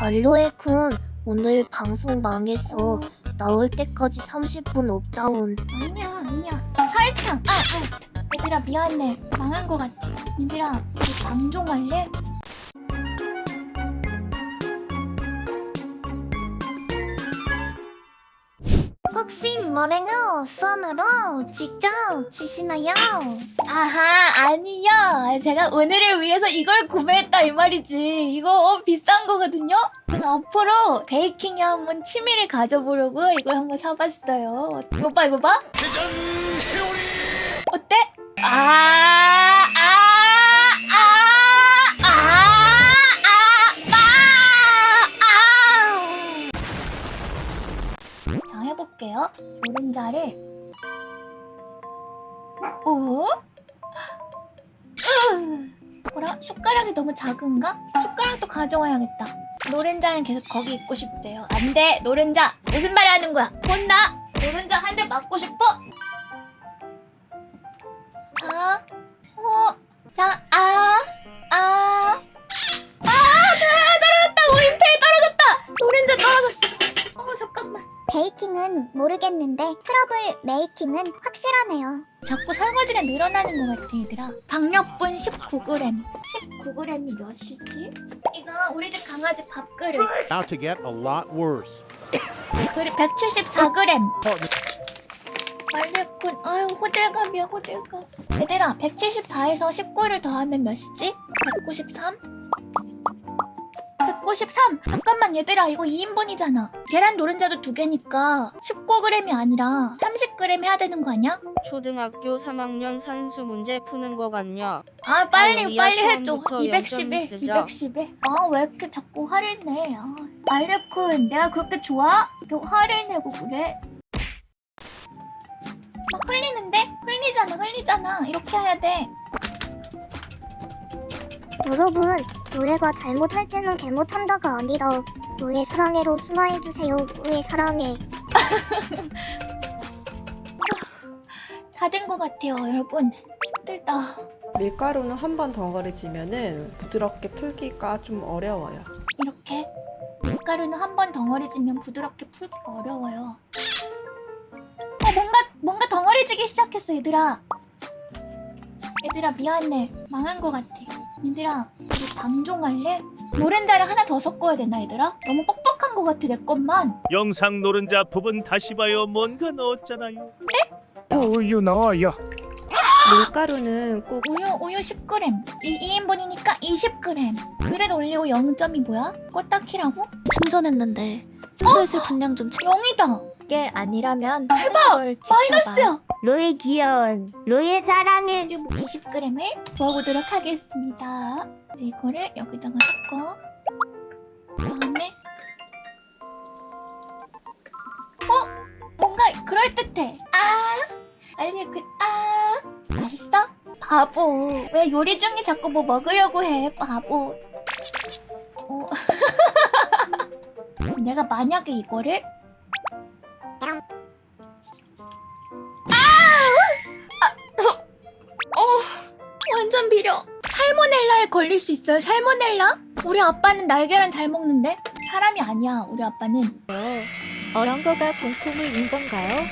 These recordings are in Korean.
알로에쿤 오늘 방송 망했어. 나올 때까지 30분 업다운. 아니야 아니야 설탕 아, 아. 얘들아 미안해 망한 거 같아 얘들아 우리 방종할래? 혹시 뭐랭어 선으로 직접 치시나요? 아하 아니요. 제가 오늘을 위해서 이걸 구매했다 이 말이지. 이거 어, 비싼 거거든요? 제가 앞으로 베이킹에 한번 취미를 가져보려고 이걸 한번 사봤어요. 이거 봐 이거 봐. 어때? 아, 아, 노른자를. 오? 으. 뭐라? 숟가락이 너무 작은가? 숟가락도 가져와야겠다. 노른자는 계속 거기 있고 싶대요. 안 돼! 노른자! 무슨 말 하는 거야? 혼나! 노른자 한 대 맞고 싶어? 아, 어, 자, 아, 모르겠는데 트러블 메이킹은 확실하네요. 자꾸 설거지가 늘어나는 것 같아, 얘들아. 박력분 19g. 19g이 몇이지? 이거 우리 집 강아지 밥그릇. About to get a lot worse. 그릇 174g. Partner- 빨리군. 아유, 호들갑이야, 호들갑. 얘들아, 174에서 19를 더하면 몇이지? 193? 193! 잠깐만, 얘들아, 이거 2인분이잖아. 계란 노른자도 두 개니까 19g이 아니라 30g 해야 되는 거 아니야? 초등학교 3학년 산수 문제 푸는 거 같냐? 아, 빨리, 우리야, 빨리 해줘. 처음부터 211, 영점 쓰자. 211. 아, 왜 이렇게 자꾸 화를 내? 아, 알레쿤, 내가 그렇게 좋아? 이렇게 화를 내고 그래? 막 흘리는데? 흘리잖아, 흘리잖아. 이렇게 해야 돼. 여러분, 노래가 잘못할 때는 개못한다가 아니라 우리 사랑해로 순화해주세요. 우리 사랑해. 다 된 것 같아요, 여러분. 힘들다. 밀가루는 한 번 덩어리지면은 부드럽게 풀기가 좀 어려워요. 이렇게. 밀가루는 한 번 덩어리지면 부드럽게 풀기가 어려워요. 어, 뭔가, 뭔가 덩어리지기 시작했어, 얘들아. 얘들아, 미안해. 망한 것 같아. 얘들아, 우리 방종 할래? 노른자를 하나 더 섞어야 되나, 얘들아? 너무 뻑뻑한 것 같아, 내 것만. 영상 노른자 부분 다시 봐요. 뭔가 넣었잖아요. 우유 넣어요. 밀가루는 꼭 우유, 우유 10g. 이, 2인분이니까 20g. 그릇 올리고 0점이 뭐야? 껐다키라고? 충전했는데 슬슬 분량 좀 채. 0이다. 게 아니라면 대박! 마이너스야. 로이 귀여운 로이 사랑해. 20g을 부어보도록 하겠습니다. 이제 이거를 여기다가 섞어. 그다음에 어? 뭔가 그럴듯해. 아! 알리 그 아! 맛있어? 바보. 왜 요리 중에 자꾸 뭐 먹으려고 해? 바보. 어. 내가 만약에 이거를 살모넬라에 걸릴 수 있어요. 살모넬라? 우리 아빠는 날계란 잘 먹는데 사람이 아니야. 우리 아빠는. 어런 거가 공포물인 건가요?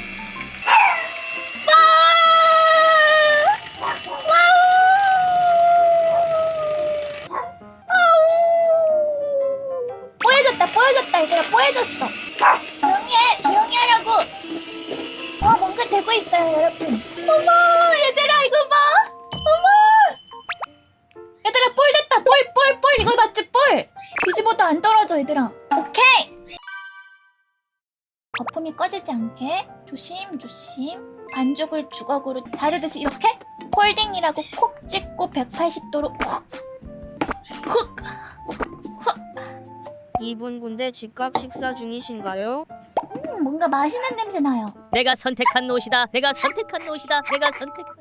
꺼지지 않게 조심 조심 반죽을 주걱으로 자르듯이 이렇게 폴딩이라고 콕 찍고 180도로 훅 훅. 이분 군대 집값 식사 중이신가요? 음, 뭔가 맛있는 냄새 나요. 내가 선택한 옷이다. 내가 선택한 옷이다. 내가 선택한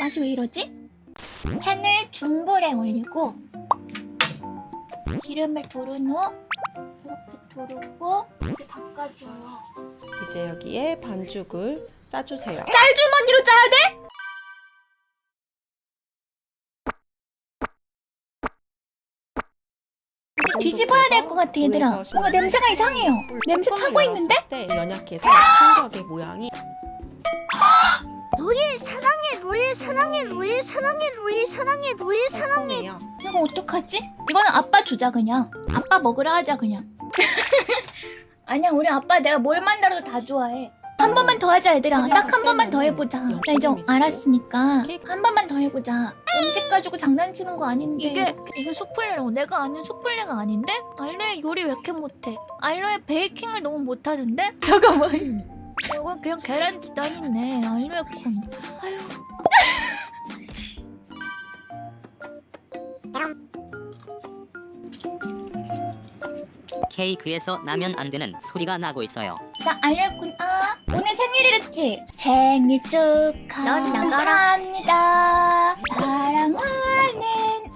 맛이 왜 이러지? 팬을 중불에 올리고 기름을 두른 후 이렇게 두르고 이렇게 닦아줘요. 이제 여기에 반죽을 짜주세요. 짤주머니로 짜야 돼? 이제 뒤집어야 될 것 같아 얘들아. 뭔가 냄새가 이상해요. 냄새 타고 있는데? 연약해서 충격의 모양이 노예 사랑해 노예 사랑해 노예 사랑해 노예 사랑해 노예 사랑해 이거 어떡하지? 이거는 아빠 주자 그냥. 아빠 먹으라 하자 그냥. 아니야 우리 아빠 내가 뭘 만들어도 다 좋아해. 한 번만 더 하자 얘들아. 딱 한 번만 더 해보자. 나 이제 알았으니까 한 번만 더 해보자. 음식 가지고 장난치는 거 아닌데. 이게 이게 수플레라고 내가 아는 수플레가 아닌데? 알레 요리 왜 이렇게 못해? 알레 베이킹을 너무 못하던데? 잠깐만. 이건 그냥 계란 지단이네. 알레 콩. 아유. 케이크에서 나면 안 되는 소리가 나고 있어요. 나아 오늘 생일이랬지 생일 넌 나가라. 축하합니다 사랑하는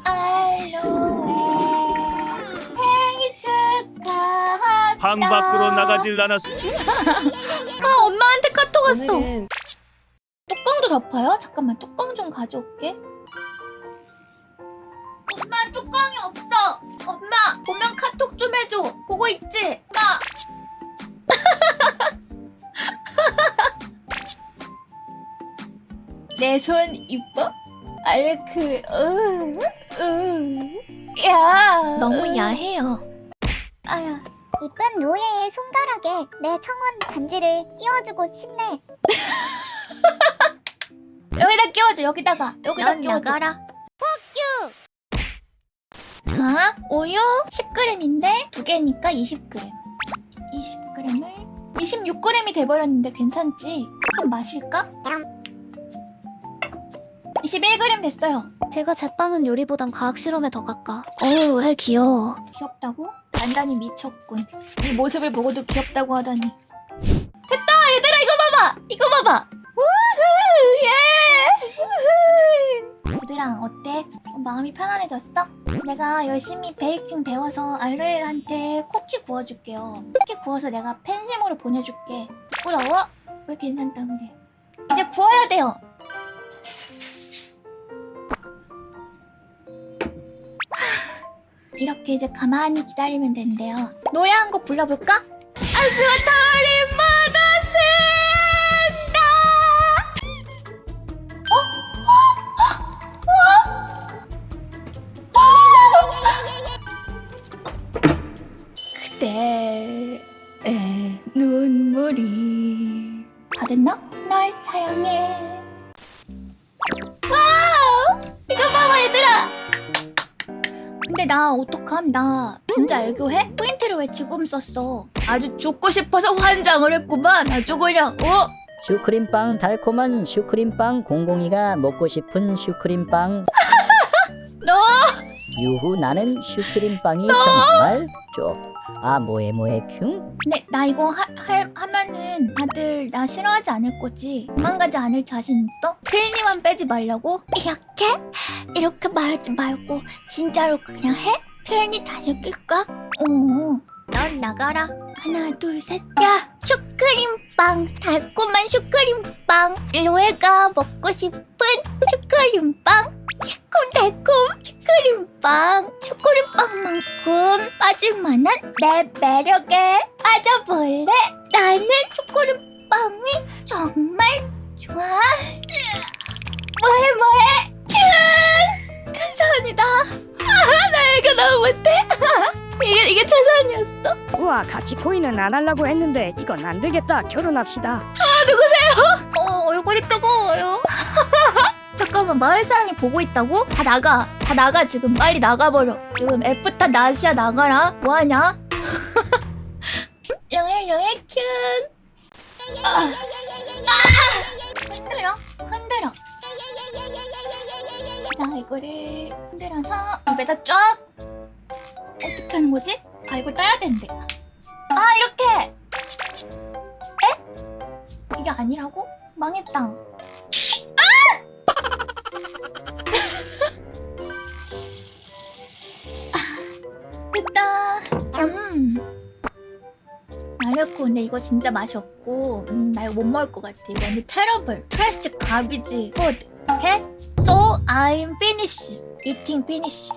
알로에 생일 축하합니다 방 밖으로 나가질 않았어. 아 엄마한테 카톡 왔어 오늘은 뚜껑도 덮어요? 잠깐만 뚜껑 좀 가져올게 카톡 좀 해줘. 보고 있지? 엄마 내손 이뻐? 알크 으 으 야. 너무 야해요. 아야. 이쁜 노예의 손가락에 내 청원 반지를 끼워주고 싶네. 여기다 끼워줘 여기다가. 여기다 넌 끼워줘. 나가라. 자, 우유 10g인데 두 개니까 20g. 20g을 26g이 돼버렸는데 괜찮지? 한번 마실까? 21g 됐어요. 제가 제빵은 요리보단 과학 실험에 더 가까. 어우 왜 귀여워. 귀엽다고? 단단히 미쳤군. 이 모습을 보고도 귀엽다고 하다니. 됐다! 얘들아 이거 봐봐! 이거 봐봐! 우후! 예! 우후! 얘들아 어때? 좀 마음이 편안해졌어? 내가 열심히 베이킹 배워서 알로에한테 쿠키 구워줄게요. 쿠키 구워서 내가 팬심으로 보내줄게. 부끄러워? 왜 괜찮다 그래? 이제 구워야 돼요. 이렇게 이제 가만히 기다리면 된대요. 노래 한 곡 불러볼까? 아스타리마다 날 사랑해. 와우! 이거 봐봐 얘들아. 근데 나 어떡함? 나 진짜 애교해? 포인트를 왜 지금 썼어? 아주 죽고 싶어서 환장을 했구만. 아주 그냥 어? 슈크림빵 달콤한 슈크림빵 공공이가 먹고 싶은 슈크림빵 너 유후 나는 슈크림빵이 정말 쪽아 뭐해 뭐해 큉 근데 나 이거 하, 하, 하면은 다들 나 싫어하지 않을 거지? 도망가지 않을 자신 있어? 트레이니만 빼지 말라고? 이렇게? 이렇게 말하지 말고 진짜로 그냥 해? 트레이니 다시 낄까? 어. 넌 나가라. 하나, 둘, 셋. 야, 슈크림빵. 달콤한 슈크림빵. 로에가 먹고 싶은 슈크림빵. 새콤달콤 슈크림빵. 슈크림빵만큼 빠질만한 내 매력에 빠져볼래? 나는 우와 같이 코인은 안 하려고 했는데 이건 안 되겠다 결혼합시다 아 누구세요? 어 얼굴이 뜨거워요. 잠깐만 마을 사람이 보고 있다고? 다 나가. 다 나가 지금 빨리 나가버려. 지금 애프터 나시야 나가라. 뭐하냐? 령해 령해 큐. 아, 아! 흔들어 흔들어. 자 이거를 흔들어서 입에다 쫙. 어떻게 하는 거지? 아 이걸 따야 된대. 아 이렇게. 에? 이게 아니라고? 망했다. 아! 됐다. 음. 알렸고 근데 이거 진짜 맛이 없고 음, 나 이거 못 먹을 것 같아. 이거 완전 테러블. 플라스틱 가비지. 굿. 오케이? So I'm finish. Eating finish.